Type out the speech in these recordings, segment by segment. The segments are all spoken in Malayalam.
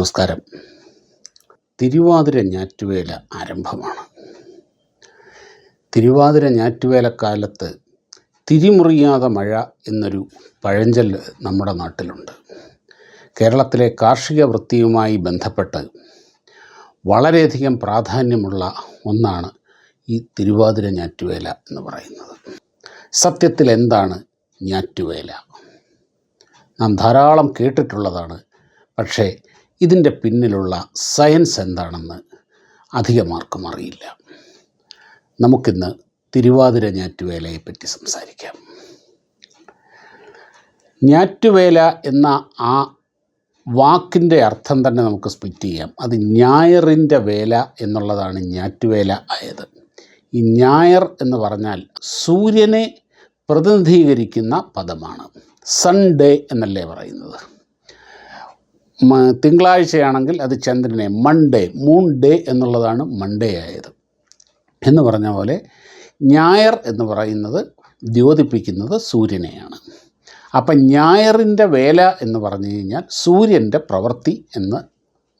നമസ്കാരം. തിരുവാതിര ഞാറ്റുവേല ആരംഭമാണ്. തിരുവാതിര ഞാറ്റുവേലക്കാലത്ത് തിരിമുറിയാതെ മഴ എന്നൊരു പഴഞ്ചൊല്ല് നമ്മുടെ നാട്ടിലുണ്ട്. കേരളത്തിലെ കാർഷിക വൃത്തിയുമായി ബന്ധപ്പെട്ട് വളരെയധികം പ്രാധാന്യമുള്ള ഒന്നാണ് ഈ തിരുവാതിര ഞാറ്റുവേല എന്ന് പറയുന്നത്. സത്യത്തിൽ എന്താണ് ഞാറ്റുവേല? നാം ധാരാളം കേട്ടിട്ടുള്ളതാണ്. പക്ഷേ ഇതിന്റെ പിന്നിലുള്ള സയൻസ് എന്താണെന്ന് അധികമാർക്കും അറിയില്ല. നമുക്കിന്ന് തിരുവാതിര ഞാറ്റുവേലയെപ്പറ്റി സംസാരിക്കാം. ഞാറ്റുവേല എന്ന ആ വാക്കിന്റെ അർത്ഥം തന്നെ നമുക്ക് സ്പ്ലിറ്റ് ചെയ്യാം. അത് ഞായറിന്റെ വേല എന്നുള്ളതാണ് ഞാറ്റുവേല ആയത്. ഈ ഞായർ എന്ന് പറഞ്ഞാൽ സൂര്യനെ പ്രതിനിധീകരിക്കുന്ന പദമാണ്. സൺഡേ എന്നല്ലേ പറയുന്നത്. തിങ്കളാഴ്ചയാണെങ്കിൽ അത് ചന്ദ്രനെ മൺഡേ മൂൺ ഡേ എന്നുള്ളതാണ് മൺഡേ ആയത്. എന്ന് പറഞ്ഞ പോലെ ഞായർ എന്ന് പറയുന്നത് ദ്യോതിപ്പിക്കുന്നത് സൂര്യനെയാണ്. അപ്പം ഞായറിന്റെ വേല എന്ന് പറഞ്ഞു കഴിഞ്ഞാൽ സൂര്യന്റെ പ്രവൃത്തി എന്ന്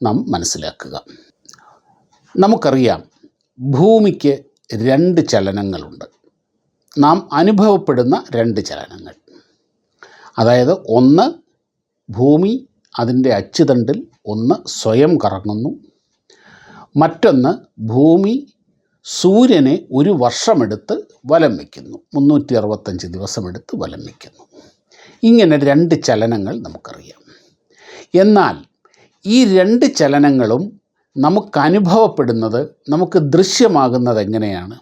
നാം മനസ്സിലാക്കുക. നമുക്കറിയാം ഭൂമിക്ക് രണ്ട് ചലനങ്ങളുണ്ട്. നാം അനുഭവപ്പെടുന്ന രണ്ട് ചലനങ്ങൾ. അതായത് ഒന്ന് ഭൂമി അതിന്റെ അച്ചുതണ്ടിൽ ഒന്ന് സ്വയം കറങ്ങുന്നു. മറ്റൊന്ന് ഭൂമി സൂര്യനെ ഒരു വർഷമെടുത്ത് വലം വയ്ക്കുന്നു. മുന്നൂറ്റി അറുപത്തഞ്ച് ദിവസമെടുത്ത് വലം വയ്ക്കുന്നു. ഇങ്ങനെ രണ്ട് ചലനങ്ങൾ നമുക്കറിയാം. എന്നാൽ ഈ രണ്ട് ചലനങ്ങളും നമുക്ക് അനുഭവപ്പെടുന്നത് നമുക്ക് ദൃശ്യമാകുന്നത് എങ്ങനെയാണ്?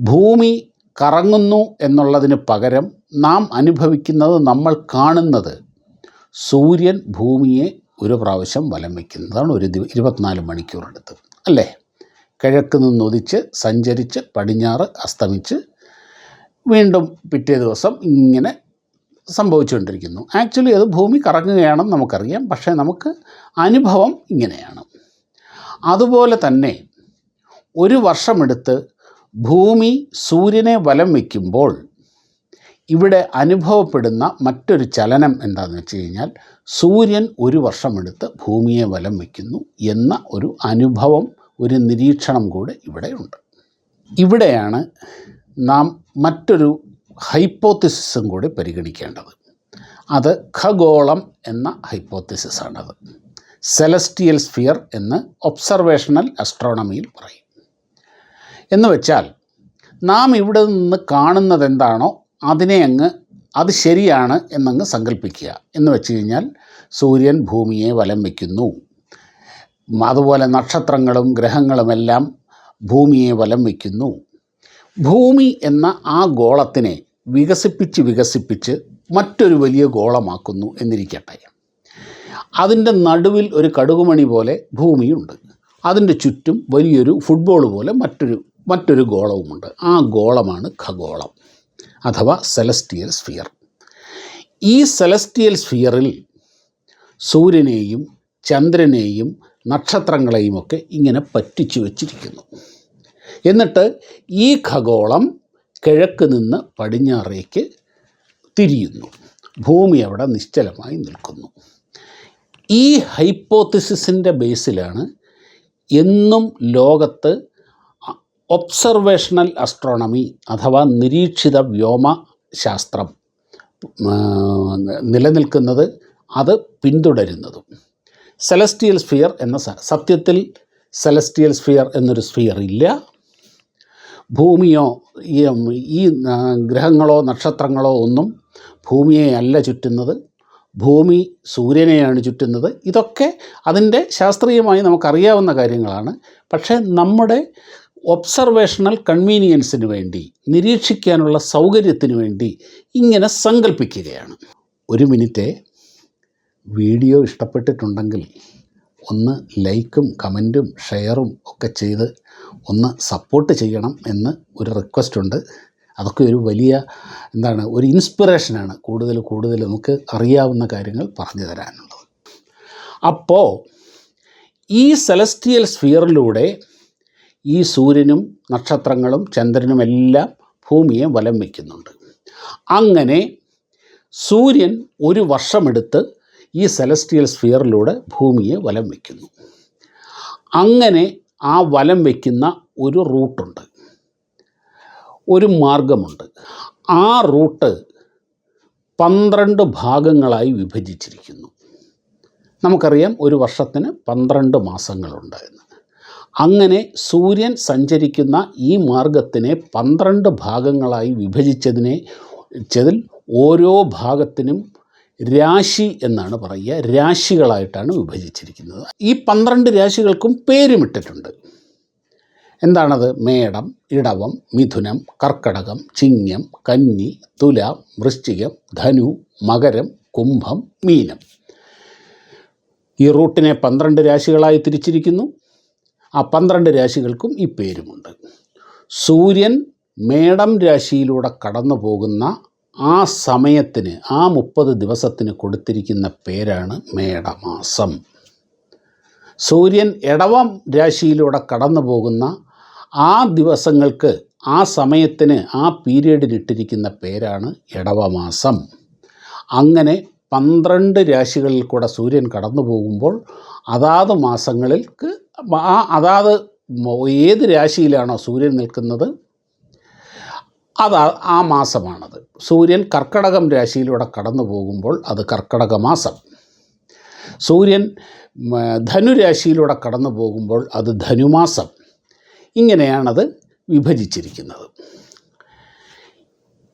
ഭൂമി കറങ്ങുന്നു എന്നുള്ളതിന് പകരം നാം അനുഭവിക്കുന്നത് നമ്മൾ കാണുന്നത് സൂര്യൻ ഭൂമിയെ ഒരു പ്രാവശ്യം വലം വയ്ക്കുന്നതാണ് ഒരു ഇരുപത്തിനാല് മണിക്കൂറെടുത്ത്. അല്ലേ? കിഴക്ക് നിന്ന് ഉദിച്ച് സഞ്ചരിച്ച് പടിഞ്ഞാറ് അസ്തമിച്ച് വീണ്ടും പിറ്റേ ദിവസം ഇങ്ങനെ സംഭവിച്ചുകൊണ്ടിരിക്കുന്നു. ആക്ച്വലി അത് ഭൂമി കറങ്ങുകയാണെന്ന് നമുക്കറിയാം. പക്ഷേ നമുക്ക് അനുഭവം ഇങ്ങനെയാണ്. അതുപോലെ തന്നെ ഒരു വർഷമെടുത്ത് ഭൂമി സൂര്യനെ വലം വയ്ക്കുമ്പോൾ ഇവിടെ അനുഭവപ്പെടുന്ന മറ്റൊരു ചലനം എന്താണെന്ന് വെച്ച് കഴിഞ്ഞാൽ സൂര്യൻ ഒരു വർഷമെടുത്ത് ഭൂമിയെ വലം വയ്ക്കുന്നു എന്ന ഒരു അനുഭവം ഒരു നിരീക്ഷണം കൂടെ ഇവിടെയുണ്ട് ഇവിടെയാണ് നാം മറ്റൊരു ഹൈപ്പോത്തിസിസും കൂടി പരിഗണിക്കേണ്ടത്. അത് ഖഗോളം എന്ന ഹൈപ്പോത്തിസിസാണത്. സെലസ്റ്റിയൽ സ്ഫിയർ എന്ന് ഒബ്സർവേഷണൽ അസ്ട്രോണമിയിൽ പറയും. എന്ന് വെച്ചാൽ നാം ഇവിടെ നിന്ന് കാണുന്നത് എന്താണോ അതിനെ അങ്ങ് അത് ശരിയാണ് എന്നങ്ങ് സങ്കല്പിക്കുക എന്ന് വെച്ച് കഴിഞ്ഞാൽ സൂര്യൻ ഭൂമിയെ വലം വയ്ക്കുന്നു അതുപോലെ നക്ഷത്രങ്ങളും ഗ്രഹങ്ങളുമെല്ലാം ഭൂമിയെ വലം വയ്ക്കുന്നു ഭൂമി എന്ന ആ ഗോളത്തിനെ വികസിപ്പിച്ച് വികസിപ്പിച്ച് മറ്റൊരു വലിയ ഗോളമാക്കുന്നു എന്നിരിക്കട്ടെ. അതിന്റെ നടുവിൽ ഒരു കടുകുമണി പോലെ ഭൂമിയുണ്ട്. അതിന്റെ ചുറ്റും വലിയൊരു ഫുട്ബോൾ പോലെ മറ്റൊരു മറ്റൊരു ഗോളവുമുണ്ട്. ആ ഗോളമാണ് ഖഗോളം. അഥവാ സെലസ്റ്റിയൽ സ്ഫിയർ ഈ സെലസ്റ്റിയൽ സ്ഫിയറിൽ സൂര്യനെയും ചന്ദ്രനെയും നക്ഷത്രങ്ങളെയുമൊക്കെ ഇങ്ങനെ പറ്റിച്ചു വച്ചിരിക്കുന്നു. എന്നിട്ട് ഈ ഖഗോളം കിഴക്ക് നിന്ന് പടിഞ്ഞാറേക്ക് തിരിയുന്നു. ഭൂമി അവിടെ നിശ്ചലമായി നിൽക്കുന്നു. ഈ ഹൈപ്പോത്തിസിസിന്റെ ബേസിലാണ് എന്നും ലോകത്ത് ഒബ്സർവേഷണൽ അസ്ട്രോണമി അഥവാ നിരീക്ഷിത വ്യോമ ശാസ്ത്രം നിലനിൽക്കുന്നത് അത് പിന്തുടരുന്നതും. സെലസ്റ്റിയൽ സ്ഫിയർ എന്ന സത്യത്തിൽ സെലസ്റ്റിയൽ സ്ഫിയർ എന്നൊരു സ്ഫിയർ ഇല്ല. ഭൂമിയോ ഈ ഗ്രഹങ്ങളോ നക്ഷത്രങ്ങളോ ഒന്നും ഭൂമിയെ അല്ല ചുറ്റുന്നത്. ഭൂമി സൂര്യനെയാണ് ചുറ്റുന്നത്. ഇതൊക്കെ അതിന്റെ ശാസ്ത്രീയമായി നമുക്കറിയാവുന്ന കാര്യങ്ങളാണ്. പക്ഷേ നമ്മുടെ ഒബ്സർവേഷണൽ കൺവീനിയൻസിന് വേണ്ടി നിരീക്ഷിക്കാനുള്ള സൗകര്യത്തിന് വേണ്ടി ഇങ്ങനെ സങ്കല്പിക്കുകയാണ് ഒരു മിനിറ്റ് വീഡിയോ ഇഷ്ടപ്പെട്ടിട്ടുണ്ടെങ്കിൽ ഒന്ന് ലൈക്കും കമന്റും ഷെയറും ഒക്കെ ചെയ്ത് ഒന്ന് സപ്പോർട്ട് ചെയ്യണം എന്ന് ഒരു റിക്വസ്റ്റ് ഉണ്ട് അതൊക്കെ ഒരു വലിയ എന്താണ് ഒരു ഇൻസ്പിറേഷനാണ് കൂടുതൽ കൂടുതൽ നമുക്ക് അറിയാവുന്ന കാര്യങ്ങൾ പറഞ്ഞു തരാനുള്ളത്. അപ്പോൾ ഈ സെലസ്റ്റിയൽ സ്ഫിയറിലൂടെ ഈ സൂര്യനും നക്ഷത്രങ്ങളും ചന്ദ്രനും എല്ലാം ഭൂമിയെ വലം വയ്ക്കുന്നുണ്ട്. അങ്ങനെ സൂര്യൻ ഒരു വർഷമെടുത്ത് ഈ സെലസ്റ്റിയൽ സ്ഫിയറിലൂടെ ഭൂമിയെ വലം വയ്ക്കുന്നു. അങ്ങനെ ആ വലം വയ്ക്കുന്ന ഒരു റൂട്ടുണ്ട് ഒരു മാർഗമുണ്ട്. ആ റൂട്ട് പന്ത്രണ്ട് ഭാഗങ്ങളായി വിഭജിച്ചിരിക്കുന്നു. നമുക്കറിയാം ഒരു വർഷത്തിന് പന്ത്രണ്ട് മാസങ്ങളുണ്ട് എന്ന് അങ്ങനെ സൂര്യൻ സഞ്ചരിക്കുന്ന ഈ മാർഗത്തിനെ പന്ത്രണ്ട് ഭാഗങ്ങളായി വിഭജിച്ചതിനെ ച്ചതിൽ ഓരോ ഭാഗത്തിനും രാശി എന്നാണ് പറയുക. രാശികളായിട്ടാണ് വിഭജിച്ചിരിക്കുന്നത്. ഈ പന്ത്രണ്ട് രാശികൾക്കും പേരുമിട്ടിട്ടുണ്ട്. എന്താണത്? മേടം ഇടവം മിഥുനം കർക്കടകം ചിങ്ങം കന്നി തുല വൃശ്ചികം ധനു മകരം കുംഭം മീനം. ഈ റൂട്ടിനെ പന്ത്രണ്ട് രാശികളായി തിരിച്ചിരിക്കുന്നു. ആ പന്ത്രണ്ട് രാശികൾക്കും ഈ പേരുമുണ്ട്. സൂര്യൻ മേടം രാശിയിലൂടെ കടന്നു പോകുന്ന ആ സമയത്തിന് ആ മുപ്പത് ദിവസത്തിന് കൊടുത്തിരിക്കുന്ന പേരാണ് മേടമാസം. സൂര്യൻ ഇടവം രാശിയിലൂടെ കടന്നു പോകുന്ന ആ ദിവസങ്ങൾക്ക് ആ സമയത്തിന് ആ പീരീഡിനിട്ടിരിക്കുന്ന പേരാണ് ഇടവമാസം അങ്ങനെ പന്ത്രണ്ട് രാശികളിൽ കൂടെ സൂര്യൻ കടന്നു പോകുമ്പോൾ അതാത് മാസങ്ങൾക്ക് ആ അതാത് ഏത് രാശിയിലാണോ സൂര്യൻ നിൽക്കുന്നത് അതാ ആ- മാസമാണത്. സൂര്യൻ കർക്കടകം രാശിയിലൂടെ കടന്നു പോകുമ്പോൾ അത് കർക്കടക മാസം. സൂര്യൻ ധനുരാശിയിലൂടെ കടന്നു പോകുമ്പോൾ അത് ധനുമാസം ഇങ്ങനെയാണത് വിഭജിച്ചിരിക്കുന്നത്.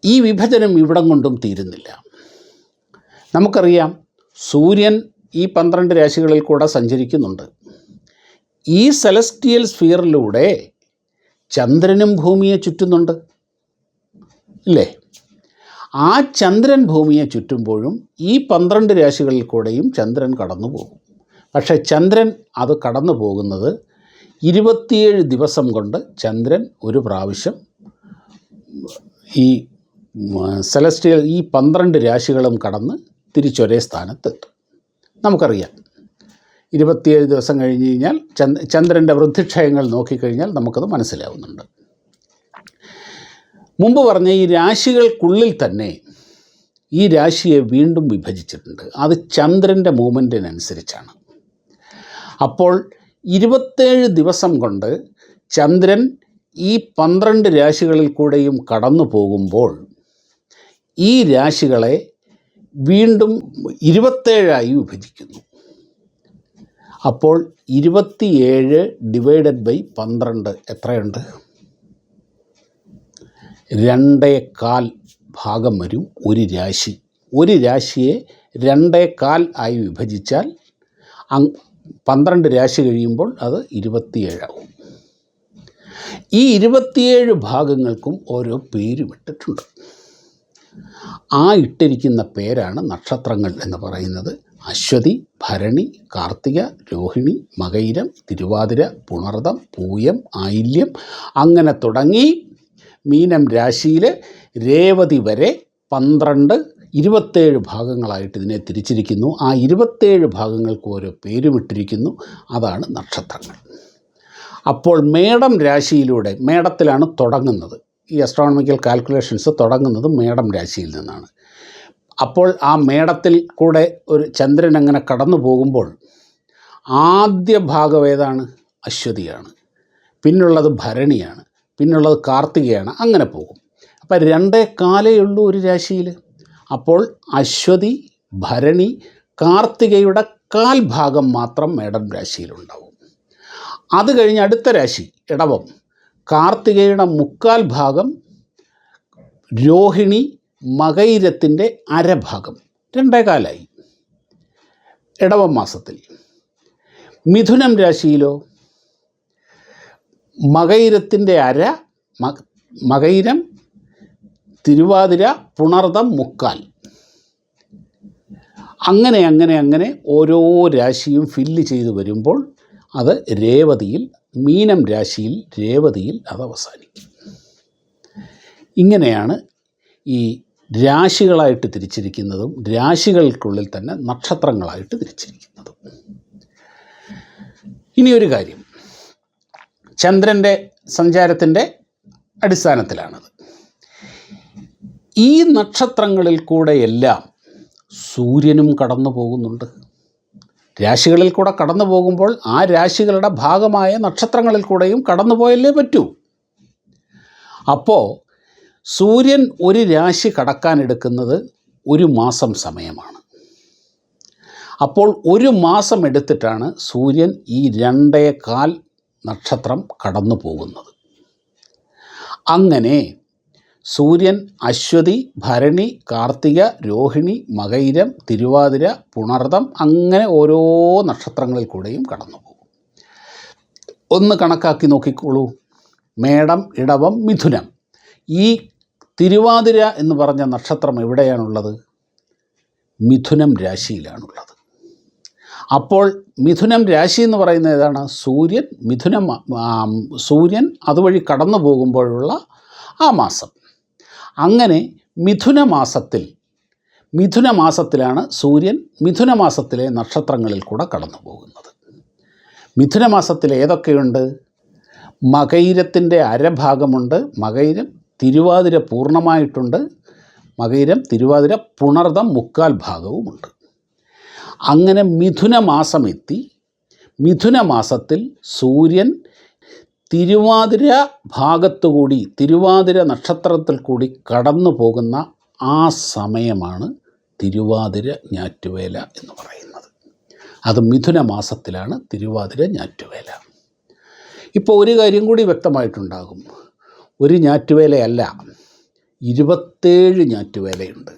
ഈ വിഭജനം ഇവിടം കൊണ്ടും തീരുന്നില്ല. നമുക്കറിയാം സൂര്യൻ ഈ പന്ത്രണ്ട് രാശികളിൽ കൂടെ സഞ്ചരിക്കുന്നുണ്ട്. ഈ സെലസ്റ്റിയൽ സ്ഫിയറിലൂടെ ചന്ദ്രനും ഭൂമിയെ ചുറ്റുന്നുണ്ട്. ഇല്ലേ? ആ ചന്ദ്രൻ ഭൂമിയെ ചുറ്റുമ്പോഴും ഈ പന്ത്രണ്ട് രാശികളിൽ കൂടെയും ചന്ദ്രൻ കടന്നു പോകും പക്ഷേ ചന്ദ്രൻ അത് കടന്നു പോകുന്നത് ഇരുപത്തിയേഴ് ദിവസം കൊണ്ട് ചന്ദ്രൻ ഒരു പ്രാവശ്യം ഈ സെലസ്റ്റിയൽ ഈ പന്ത്രണ്ട് രാശികളും കടന്ന് തിരിച്ചൊരേ സ്ഥാനത്തെത്തും. നമുക്കറിയാം. ഇരുപത്തിയേഴ് ദിവസം കഴിഞ്ഞ് കഴിഞ്ഞാൽ ചന്ദ് ചന്ദ്രന്റെ വൃദ്ധിക്ഷയങ്ങൾ നോക്കിക്കഴിഞ്ഞാൽ നമുക്കത് മനസ്സിലാവുന്നുണ്ട്. മുമ്പ് പറഞ്ഞ ഈ രാശികൾക്കുള്ളിൽ തന്നെ ഈ രാശിയെ വീണ്ടും വിഭജിച്ചിട്ടുണ്ട്. അത് ചന്ദ്രന്റെ മൂവ്മെന്റിനനുസരിച്ചാണ് അപ്പോൾ ഇരുപത്തേഴ് ദിവസം കൊണ്ട് ചന്ദ്രൻ ഈ പന്ത്രണ്ട് രാശികളിൽ കൂടെയും കടന്നു പോകുമ്പോൾ ഈ രാശികളെ വീണ്ടും ഇരുപത്തേഴായി വിഭജിക്കുന്നു. അപ്പോൾ ഇരുപത്തിയേഴ് ഡിവൈഡഡ് ബൈ പന്ത്രണ്ട് എത്രയുണ്ട്? രണ്ടേക്കാൽ ഭാഗം വരും ഒരു രാശി. ഒരു രാശിയെ രണ്ടേ കാൽ ആയി വിഭജിച്ചാൽ പന്ത്രണ്ട് രാശി കഴിയുമ്പോൾ അത് ഇരുപത്തിയേഴാവും. ഈ ഇരുപത്തിയേഴ് ഭാഗങ്ങൾക്കും ഓരോ പേരുമിട്ടിട്ടുണ്ട് ആ ഇട്ടിരിക്കുന്ന പേരാണ് നക്ഷത്രങ്ങൾ എന്ന് പറയുന്നത്. അശ്വതി ഭരണി കാർത്തിക രോഹിണി മകയിരം തിരുവാതിര പുണർദം പൂയം ആയില്യം. അങ്ങനെ തുടങ്ങി മീനം രാശിയിൽ രേവതി വരെ പന്ത്രണ്ട് ഇരുപത്തേഴ് ഭാഗങ്ങളായിട്ട് ഇതിനെ തിരിച്ചിരിക്കുന്നു. ആ ഇരുപത്തേഴ് ഭാഗങ്ങൾക്ക് ഓരോ പേരുമിട്ടിരിക്കുന്നു അതാണ് നക്ഷത്രങ്ങൾ. അപ്പോൾ മേടം രാശിയിലൂടെ മേടത്തിലാണ് തുടങ്ങുന്നത്. ഈ അസ്ട്രോണമിക്കൽ കാൽക്കുലേഷൻസ് തുടങ്ങുന്നത് മേടം രാശിയിൽ നിന്നാണ്. അപ്പോൾ ആ മേടത്തിൽ കൂടെ ഒരു ചന്ദ്രൻ അങ്ങനെ കടന്നു പോകുമ്പോൾ ആദ്യ ഭാഗം ഏതാണ്? അശ്വതിയാണ്. പിന്നുള്ളത് ഭരണിയാണ്. പിന്നുള്ളത് കാർത്തികയാണ്. അങ്ങനെ പോകും. അപ്പം രണ്ടേ കാലേ ഉള്ളൂ ഒരു രാശിയിൽ. അപ്പോൾ അശ്വതി ഭരണി കാർത്തികയുടെ കാൽഭാഗം മാത്രം മേടം രാശിയിലുണ്ടാവും അത് കഴിഞ്ഞ് അടുത്ത രാശി ഇടവം കാർത്തികയുടെ മുക്കാൽ ഭാഗം രോഹിണി മകയിരത്തിന്റെ അരഭാഗം. രണ്ടേ കാലായി. ഇടവം മാസത്തിൽ. മിഥുനം രാശിയിലോ? മകൈരത്തിന്റെ അര മകൈരം തിരുവാതിര പുണർദം മുക്കാൽ. അങ്ങനെ അങ്ങനെ അങ്ങനെ ഓരോ രാശിയും ഫില്ല് ചെയ്ത് വരുമ്പോൾ അത് രേവതിയിൽ മീനം രാശിയിൽ രേവതിയിൽ അത് അവസാനിക്കും. ഇങ്ങനെയാണ് ഈ രാശികളായിട്ട് തിരിച്ചിരിക്കുന്നതും രാശികൾക്കുള്ളിൽ തന്നെ നക്ഷത്രങ്ങളായിട്ട് തിരിച്ചിരിക്കുന്നതും. ഇനിയൊരു കാര്യം. ചന്ദ്രന്റെ സഞ്ചാരത്തിന്റെ അടിസ്ഥാനത്തിലാണത്. ഈ നക്ഷത്രങ്ങളിൽ കൂടെയെല്ലാം സൂര്യനും കടന്നു പോകുന്നുണ്ട്. രാശികളിൽ കൂടെ കടന്നു പോകുമ്പോൾ ആ രാശികളുടെ ഭാഗമായ നക്ഷത്രങ്ങളിൽ കൂടെയും കടന്നു പോയല്ലേ പറ്റൂ. അപ്പോൾ സൂര്യൻ ഒരു രാശി കടക്കാനെടുക്കുന്നത് ഒരു മാസം സമയമാണ്. അപ്പോൾ ഒരു മാസം എടുത്തിട്ടാണ് സൂര്യൻ ഈ രണ്ടേ കാൽ നക്ഷത്രം കടന്നു പോകുന്നത്. അങ്ങനെ സൂര്യൻ അശ്വതി ഭരണി കാർത്തിക രോഹിണി മകൈരം തിരുവാതിര പുണർദം അങ്ങനെ ഓരോ നക്ഷത്രങ്ങളിൽ കൂടെയും കടന്നു പോകും. ഒന്ന് കണക്കാക്കി നോക്കിക്കോളൂ. മേടം ഇടവം മിഥുനം. ഈ തിരുവാതിര എന്ന് പറഞ്ഞ നക്ഷത്രം എവിടെയാണുള്ളത്? മിഥുനം രാശിയിലാണുള്ളത്. അപ്പോൾ മിഥുനം രാശി എന്ന് പറയുന്നത് ഏതാണ്? സൂര്യൻ മിഥുനം സൂര്യൻ അതുവഴി കടന്നു പോകുമ്പോഴുള്ള ആ മാസം. അങ്ങനെ മിഥുന മാസത്തിൽ മിഥുന മാസത്തിലാണ് സൂര്യൻ മിഥുന മാസത്തിലെ നക്ഷത്രങ്ങളിൽ കൂടെ കടന്നു പോകുന്നത്. മിഥുന മാസത്തിൽ ഏതൊക്കെയുണ്ട്? മകൈരത്തിന്റെ അരഭാഗമുണ്ട്. മകൈരം തിരുവാതിര പൂർണമായിട്ടുണ്ട്. മകയിരം തിരുവാതിര പുണർദം മുക്കാൽ ഭാഗവുമുണ്ട്. അങ്ങനെ മിഥുന എത്തി മിഥുന മാസത്തിൽ സൂര്യൻ തിരുവാതിര ഭാഗത്തുകൂടി തിരുവാതിര നക്ഷത്രത്തിൽ കൂടി കടന്നു പോകുന്ന ആ സമയമാണ് തിരുവാതിര ഞാറ്റുവേല എന്ന് പറയുന്നത്. അത് മിഥുന മാസത്തിലാണ് തിരുവാതിര ഞാറ്റുവേല. ഇപ്പോൾ ഒരു കാര്യം കൂടി വ്യക്തമായിട്ടുണ്ടാകും. ഒരു ഞാറ്റുവേലയല്ല. ഇരുപത്തേഴ് ഞാറ്റുവേലയുണ്ട്.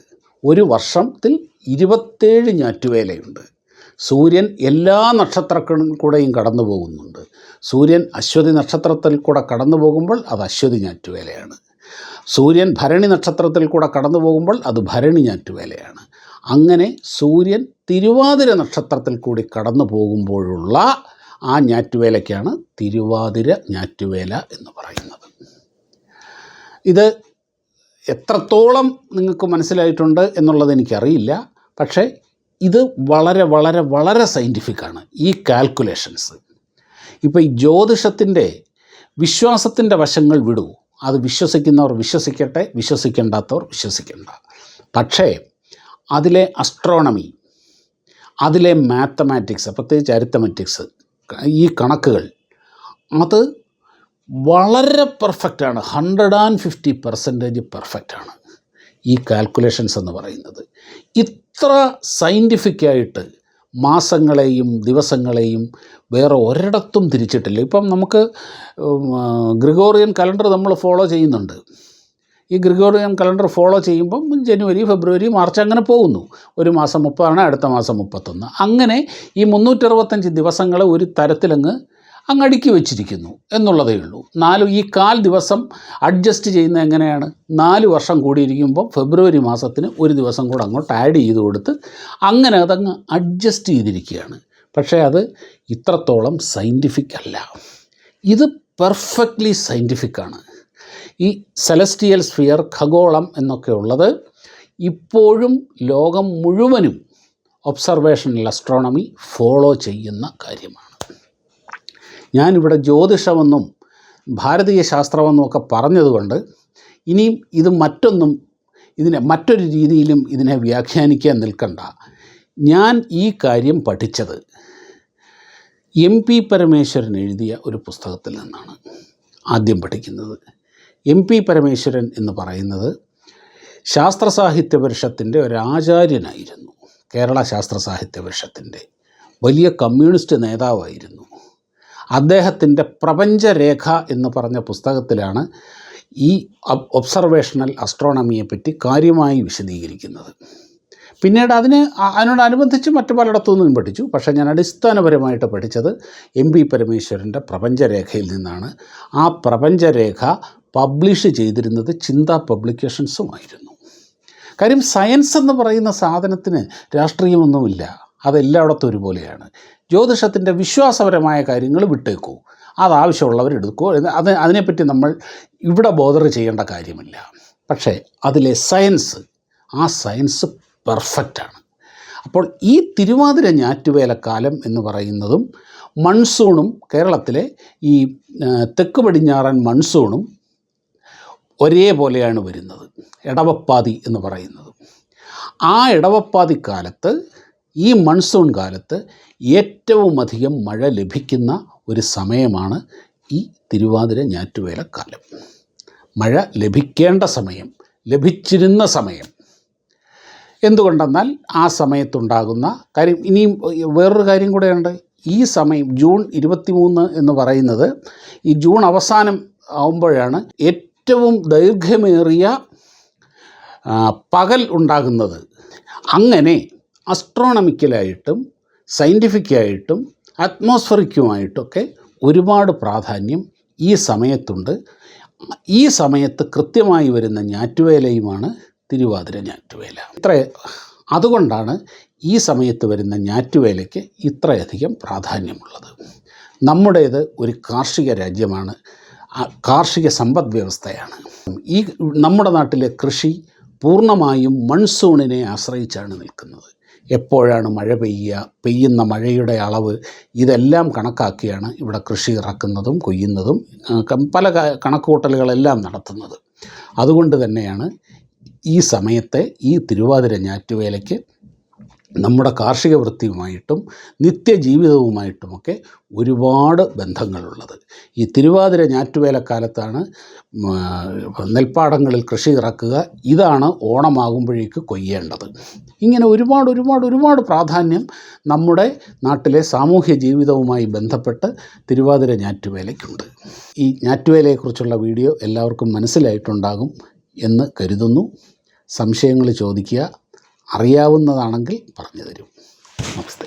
ഒരു വർഷത്തിൽ ഇരുപത്തേഴ് ഞാറ്റുവേലയുണ്ട്. സൂര്യൻ എല്ലാ നക്ഷത്രങ്ങളിൽ കൂടെയും കടന്നു പോകുന്നുണ്ട്. സൂര്യൻ അശ്വതി നക്ഷത്രത്തിൽ കൂടെ കടന്നു പോകുമ്പോൾ അത് അശ്വതി ഞാറ്റുവേലയാണ്. സൂര്യൻ ഭരണി നക്ഷത്രത്തിൽ കൂടെ കടന്നു പോകുമ്പോൾ അത് ഭരണി ഞാറ്റുവേലയാണ്. അങ്ങനെ സൂര്യൻ തിരുവാതിര നക്ഷത്രത്തിൽ കൂടി കടന്നു പോകുമ്പോഴുള്ള ആ ഞാറ്റുവേലയ്ക്കാണ് തിരുവാതിര ഞാറ്റുവേല എന്ന് പറയുന്നത്. ഇത് എത്രത്തോളം നിങ്ങൾക്ക് മനസ്സിലായിട്ടുണ്ട് എന്നുള്ളത് എനിക്കറിയില്ല. പക്ഷേ ഇത് വളരെ വളരെ വളരെ സയന്റിഫിക്കാണ് ഈ കാൽക്കുലേഷൻസ് ഇപ്പോൾ ഈ ജ്യോതിഷത്തിന്റെ വിശ്വാസത്തിന്റെ വശങ്ങൾ വിടൂ. അത് വിശ്വസിക്കുന്നവർ വിശ്വസിക്കട്ടെ വിശ്വസിക്കേണ്ടാത്തവർ വിശ്വസിക്കേണ്ട. പക്ഷേ അതിലെ അസ്ട്രോണമി അതിലെ മാത്തമാറ്റിക്സ് പ്രത്യേകിച്ച് അരിത്തമാറ്റിക്സ് ഈ കണക്കുകൾ അത് വളരെ പെർഫെക്റ്റാണ് ഹൺഡ്രഡ് ആൻഡ് ഫിഫ്റ്റി പെർസെന്റേജ് പെർഫെക്റ്റാണ് ഈ കാൽക്കുലേഷൻസ് എന്ന് പറയുന്നത്. ഇത്ര സയന്റിഫിക്കായിട്ട് മാസങ്ങളെയും ദിവസങ്ങളെയും വേറെ ഒരിടത്തും തിരിച്ചിട്ടില്ല. ഇപ്പം നമുക്ക് ഗ്രിഗോറിയൻ കലണ്ടർ നമ്മൾ ഫോളോ ചെയ്യുന്നുണ്ട്. ഈ ഗ്രിഗോറിയൻ കലണ്ടർ ഫോളോ ചെയ്യുമ്പം ജനുവരി ഫെബ്രുവരി മാർച്ച് അങ്ങനെ പോകുന്നു. ഒരു മാസം മുപ്പതാണ് അടുത്ത മാസം മുപ്പത്തൊന്ന്. അങ്ങനെ ഈ മുന്നൂറ്ററുപത്തഞ്ച് ദിവസങ്ങളെ ഒരു തരത്തിലങ്ങ് അങ്ങ് അടുക്കി വെച്ചിരിക്കുന്നു എന്നുള്ളതേ ഉള്ളൂ. നാല് ഈ കാൽ ദിവസം അഡ്ജസ്റ്റ് ചെയ്യുന്ന എങ്ങനെയാണ്? നാല് വർഷം കൂടിയിരിക്കുമ്പോൾ ഫെബ്രുവരി മാസത്തിന് ഒരു ദിവസം കൂടെ അങ്ങോട്ട് ആഡ് ചെയ്ത് കൊടുത്ത് അങ്ങനെ അതങ്ങ് അഡ്ജസ്റ്റ് ചെയ്തിരിക്കുകയാണ്. പക്ഷേ അത് ഇത്രത്തോളം സയന്റിഫിക് അല്ല. ഇത് പെർഫെക്റ്റ്ലി സയന്റിഫിക്കാണ് ഈ സെലസ്റ്റിയൽ സ്ഫിയർ ഖഗോളം എന്നൊക്കെ ഉള്ളത് ഇപ്പോഴും ലോകം മുഴുവനും ഒബ്സർവേഷണൽ അസ്ട്രോണമി ഫോളോ ചെയ്യുന്ന കാര്യമാണ്. ഞാനിവിടെ ജ്യോതിഷമെന്നും ഭാരതീയ ശാസ്ത്രമെന്നും ഒക്കെ പറഞ്ഞതുകൊണ്ട് ഇനിയും ഇത് മറ്റൊന്നും ഇതിനെ മറ്റൊരു രീതിയിലും ഇതിനെ വ്യാഖ്യാനിക്കാൻ നിൽക്കണ്ട. ഞാൻ ഈ കാര്യം പഠിച്ചത് എം പി പരമേശ്വരൻ എഴുതിയ ഒരു പുസ്തകത്തിൽ നിന്നാണ് ആദ്യം പഠിക്കുന്നത്. എം പി പരമേശ്വരൻ എന്ന് പറയുന്നത് ശാസ്ത്ര സാഹിത്യ പരിഷത്തിന്റെ ഒരു ആചാര്യനായിരുന്നു. കേരള ശാസ്ത്ര സാഹിത്യ പരിഷത്തിന്റെ വലിയ കമ്മ്യൂണിസ്റ്റ് നേതാവായിരുന്നു. അദ്ദേഹത്തിന്റെ പ്രപഞ്ചരേഖ എന്ന് പറഞ്ഞ പുസ്തകത്തിലാണ് ഈ ഒബ്സർവേഷണൽ അസ്ട്രോണമിയെപ്പറ്റി കാര്യമായി വിശദീകരിക്കുന്നത്. പിന്നീട് അതിന് അതിനോടനുബന്ധിച്ച് മറ്റു പലയിടത്തു നിന്നും പഠിച്ചു. പക്ഷേ ഞാൻ അടിസ്ഥാനപരമായിട്ട് പഠിച്ചത് എം പി പരമേശ്വരന്റെ പ്രപഞ്ചരേഖയിൽ നിന്നാണ്. ആ പ്രപഞ്ചരേഖ പബ്ലിഷ് ചെയ്തിരുന്നത് ചിന്ത പബ്ലിക്കേഷൻസുമായിരുന്നു. കാര്യം സയൻസ് എന്ന് പറയുന്ന സാധനത്തിന് രാഷ്ട്രീയമൊന്നുമില്ല. അതെല്ലായിടത്തും ഒരുപോലെയാണ്. ജ്യോതിഷത്തിന്റെ വിശ്വാസപരമായ കാര്യങ്ങൾ വിട്ടേക്കൂ. അത് ആവശ്യമുള്ളവർ എടുക്കൂ. എന്ന് അത് അതിനെപ്പറ്റി നമ്മൾ ഇവിടെ ബോധർ ചെയ്യേണ്ട കാര്യമില്ല. പക്ഷേ അതിലെ സയൻസ് ആ സയൻസ് പെർഫെക്റ്റാണ് അപ്പോൾ ഈ തിരുവാതിര ഞാറ്റുവേലക്കാലം എന്ന് പറയുന്നതും മൺസൂണും കേരളത്തിലെ ഈ തെക്ക് പടിഞ്ഞാറൻ മൺസൂണും ഒരേപോലെയാണ് വരുന്നത്. ഇടവപ്പാതി എന്ന് പറയുന്നത്. ആ ഇടവപ്പാതി ഇടവപ്പാതിക്കാലത്ത് ഈ മൺസൂൺ കാലത്ത് ഏറ്റവും അധികം മഴ ലഭിക്കുന്ന ഒരു സമയമാണ് ഈ തിരുവാതിര ഞാറ്റുവേലക്കാലം. മഴ ലഭിക്കേണ്ട സമയം ലഭിച്ചിരുന്ന സമയം. എന്തുകൊണ്ടെന്നാൽ ആ സമയത്തുണ്ടാകുന്ന കാര്യം ഇനിയും വേറൊരു കാര്യം കൂടെയുണ്ട്. ഈ സമയം ജൂൺ ഇരുപത്തിമൂന്ന് എന്ന് പറയുന്നത് ഈ ജൂൺ അവസാനം ആകുമ്പോഴാണ് ഏറ്റവും ദൈർഘ്യമേറിയ പകൽ ഉണ്ടാകുന്നത്. അങ്ങനെ അസ്ട്രോണമിക്കലായിട്ടും സയന്റിഫിക്കായിട്ടും അറ്റ്മോസ്ഫറിക്കുമായിട്ടൊക്കെ ഒരുപാട് പ്രാധാന്യം ഈ സമയത്തുണ്ട്. ഈ സമയത്ത് കൃത്യമായി വരുന്ന ഞാറ്റുവേലയുമാണ് തിരുവാതിര ഞാറ്റുവേല. ഇത്ര അതുകൊണ്ടാണ് ഈ സമയത്ത് വരുന്ന ഞാറ്റുവേലയ്ക്ക് ഇത്രയധികം പ്രാധാന്യമുള്ളത്. നമ്മുടേത് ഒരു കാർഷിക രാജ്യമാണ്. കാർഷിക സമ്പദ് വ്യവസ്ഥയാണ്. ഈ നമ്മുടെ നാട്ടിലെ കൃഷി പൂർണമായും മൺസൂണിനെ ആശ്രയിച്ചാണ് നിൽക്കുന്നത്. എപ്പോഴാണ് മഴ പെയ്യുക പെയ്യുന്ന മഴയുടെ അളവ് ഇതെല്ലാം കണക്കാക്കിയാണ് ഇവിടെ കൃഷി ഇറക്കുന്നതും കൊയ്യുന്നതും പല കണക്കുകൂട്ടലുകളെല്ലാം നടത്തുന്നത്. അതുകൊണ്ട് തന്നെയാണ് ഈ സമയത്തെ ഈ തിരുവാതിര ഞാറ്റുവേലയ്ക്ക് നമ്മുടെ കാർഷിക വൃത്തിയുമായിട്ടും നിത്യജീവിതവുമായിട്ടുമൊക്കെ ഒരുപാട് ബന്ധങ്ങളുള്ളത്. ഈ തിരുവാതിര ഞാറ്റുവേലക്കാലത്താണ് നെൽപ്പാടങ്ങളിൽ കൃഷി ഇറക്കുക. ഇതാണ് ഓണമാകുമ്പോഴേക്ക് കൊയ്യേണ്ടത്. ഇങ്ങനെ ഒരുപാട് ഒരുപാട് ഒരുപാട് പ്രാധാന്യം നമ്മുടെ നാട്ടിലെ സാമൂഹ്യ ജീവിതവുമായി ബന്ധപ്പെട്ട് തിരുവാതിര ഞാറ്റുവേലയ്ക്കുണ്ട്. ഈ ഞാറ്റുവേലയെക്കുറിച്ചുള്ള വീഡിയോ എല്ലാവർക്കും മനസ്സിലായിട്ടുണ്ടാകും എന്ന് കരുതുന്നു. സംശയങ്ങൾ ചോദിക്കുക. അറിയാവുന്നതാണെങ്കിൽ പറഞ്ഞു തരും. നമസ്തേ.